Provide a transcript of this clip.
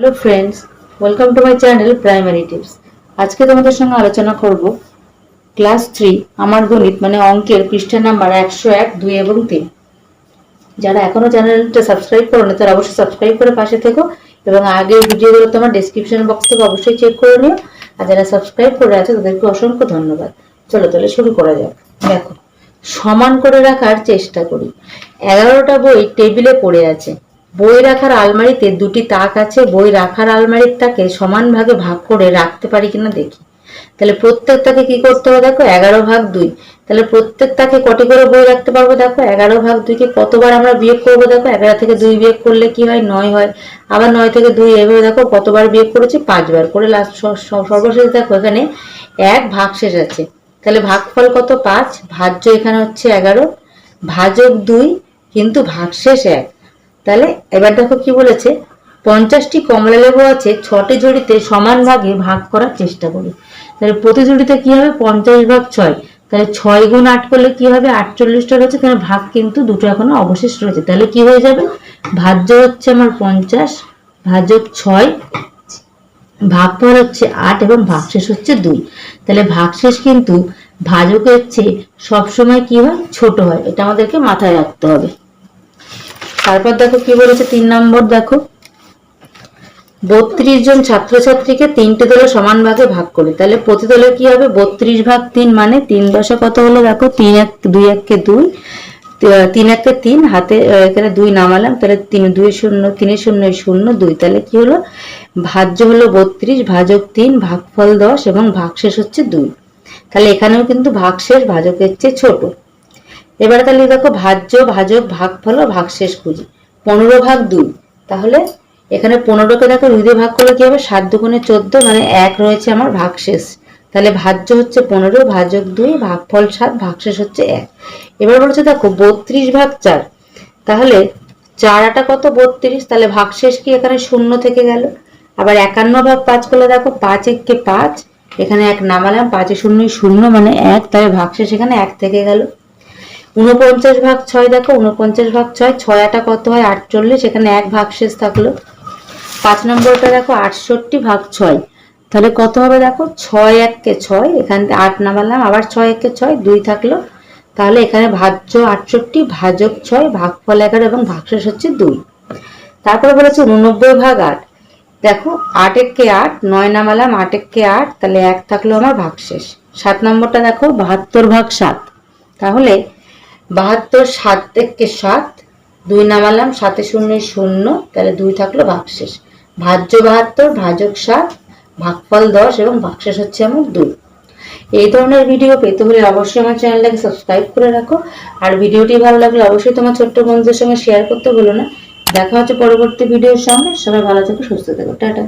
Hello friends, welcome to my channel primary tips. আজকে তোমাদের সঙ্গে আলোচনা করব ক্লাস থ্রি, আমার গণিত মানে অঙ্কের পৃষ্ঠা নাম্বার একশো এক, দুই এবং তিন। যারা এখনও চ্যানেলটা সাবস্ক্রাইব করোনি, তারা অবশ্যই সাবস্ক্রাইব করে পাশে থেকো এবং আগের ভিডিওগুলো তোমার ডেসক্রিপশন বক্স থেকে অবশ্যই চেক করে নিও। আর যারা সাবস্ক্রাইব করে আছে, তাদেরকে অসংখ্য ধন্যবাদ। চলো তাহলে শুরু করা যাক। দেখো, সমান করে রাখার চেষ্টা করি। এগারোটা বই টেবিলে পড়ে আছে। বই রাখার আলমারিতে দুটি তাক আছে, বই রাখার আলমারির তাকে সমান ভাগে ভাগ করে রাখতে পারি কিনা দেখি। তাহলে প্রত্যেক তাকে কি করতে হবে দেখো? এগারো ভাগ দুই। তাহলে প্রত্যেক তাকে কটি করে বই রাখতে পারব দেখো? এগারো ভাগ দুইকে কতবার আমরা বিয়োগ করব দেখো? এগারো থেকে দুই বিয়োগ করলে কি হয়? নয় হয়। আবার নয় থেকে দুই এভাবে দেখো, কতবার বিয়োগ করেছি? পাঁচবার করে লাস্ট সর্বশেষ দেখো এখানে এক ভাগ শেষ আছে। তাহলে ভাগফল কত? পাঁচ। ভাজ্য এখানে হচ্ছে এগারো। ভাজক দুই, কিন্তু ভাগশেষ এক। তাহলে এবার দেখো কি বলেছে, পঞ্চাশটি কমলা লেবু আছে, ছটি ঝুড়িতে সমান ভাগে ভাগ করার চেষ্টা করি। তাহলে প্রতি ঝুড়িতে কি হবে? পঞ্চাশ ভাগ ছয়। তাহলে ছয় গুণ আট করলে কি হবে? আটচল্লিশটা রয়েছে, তাহলে ভাগ কিন্তু দুটো এখনও অবশেষ রয়েছে। তাহলে কি হয়ে যাবে? ভাজ্য হচ্ছে আমার পঞ্চাশ ভাজক ছয়, ভাগফল হচ্ছে আট এবং ভাগশেষ হচ্ছে দুই। তাহলে ভাগশেষ কিন্তু ভাজকের চেয়ে সবসময় কি হয়? ছোট হয়। এটা আমাদেরকে মাথায় রাখতে হবে। তারপর দেখো কি বলেছে? তিন নম্বর দেখো। বত্রিশ জন ছাত্রছাত্রীকে তিনটে দলে সমান ভাগে ভাগ করি। তাহলে প্রতি দলে কি হবে? বত্রিশ ভাগ তিন মানে তিন দশে কত হলো দেখো? তিন এক, দুই এককে দুই তিন একে তিন, হাতে এখানে দুই নামালাম, তাহলে তিন, দুই শূন্য তিনের শূন্য শূন্য, দুই। তাহলে কি হলো? ভাজ্য হলো বত্রিশ, ভাজক তিন, ভাগফল দশ এবং ভাগশেষ হচ্ছে দুই। তাহলে এখানেও কিন্তু ভাগশেষ, ভাজকের চেয়ে ছোট। এবার তাহলে দেখো ভাজ্য, ভাজক, ভাগফল ও ভাগশেষ খুঁজি। পনেরো ভাগ দুই। তাহলে এখানে পনেরোকে দেখো দুই দিয়ে ভাগ করলে কি হবে? সাত দুগুণে চোদ্দ মানে এক রয়েছে আমার ভাগশেষ। তাহলে ভাজ্য হচ্ছে পনেরো, ভাজক দুই, ভাগফল সাত, ভাগশেষ হচ্ছে এক। এবার বলছে দেখো বত্রিশ ভাগ চার। তাহলে চার আটা কত? বত্রিশ। তাহলে ভাগশেষ কি এখানে শূন্য থেকে গেল? আবার একান্ন ভাগ পাঁচ করলে দেখো পাঁচ এককে পাঁচ। এখানে এক নামালাম, পাঁচে শূন্য শূন্য মানে এক। তাহলে ভাগশেষ এখানে এক থেকে গেল। উনপঞ্চাশ ভাগ ছয় দেখো উনপঞ্চাশ ভাগ ছয় ছয় আটা কত হয়? আটচল্লিশ, এখানে এক ভাগ শেষ থাকল। পাঁচ নম্বরটা দেখো, আটষট্টি ভাগ ছয়। তাহলে কত হবে দেখো? ছয় এককে ছয়, এখান থেকে আট নামালাম, আবার ছয় এককে ছয়, দুই থাকল। তাহলে এখানে ভাজ্য আটষট্টি, ভাজক ছয়, ভাগফল এগারো এবং ভাগশেষ হচ্ছে দুই। তারপরে বলেছে উননব্বই ভাগ আট। দেখো, আট এককে আট, নয় নামালাম, আট এককে আট, তাহলে এক থাকল আমার ভাগশেষ। সাত নম্বরটা দেখো, বাহাত্তর ভাগ সাত। তাহলে বাহাত্তর, সাত থেকে সাত, দুই নামালাম, সাতে শূন্য শূন্য, তাহলে দুই থাকল ভাগশেষ। ভাজ্য বাহাত্তর, ভাজক সাত, ভাগফল দশ এবং ভাগশেষ হচ্ছে আমার দুই। এই ধরনের ভিডিও পেতে হলে অবশ্যই আমার চ্যানেলটাকে সাবস্ক্রাইব করে রাখো। আর ভিডিওটি ভালো লাগলে অবশ্যই তোমার ছোট্ট বন্ধুদের সঙ্গে শেয়ার করতে ভুলো না। দেখা হচ্ছে পরবর্তী ভিডিওর সঙ্গে। সবাই ভালো থেকো, সুস্থ থেকো। টাটা।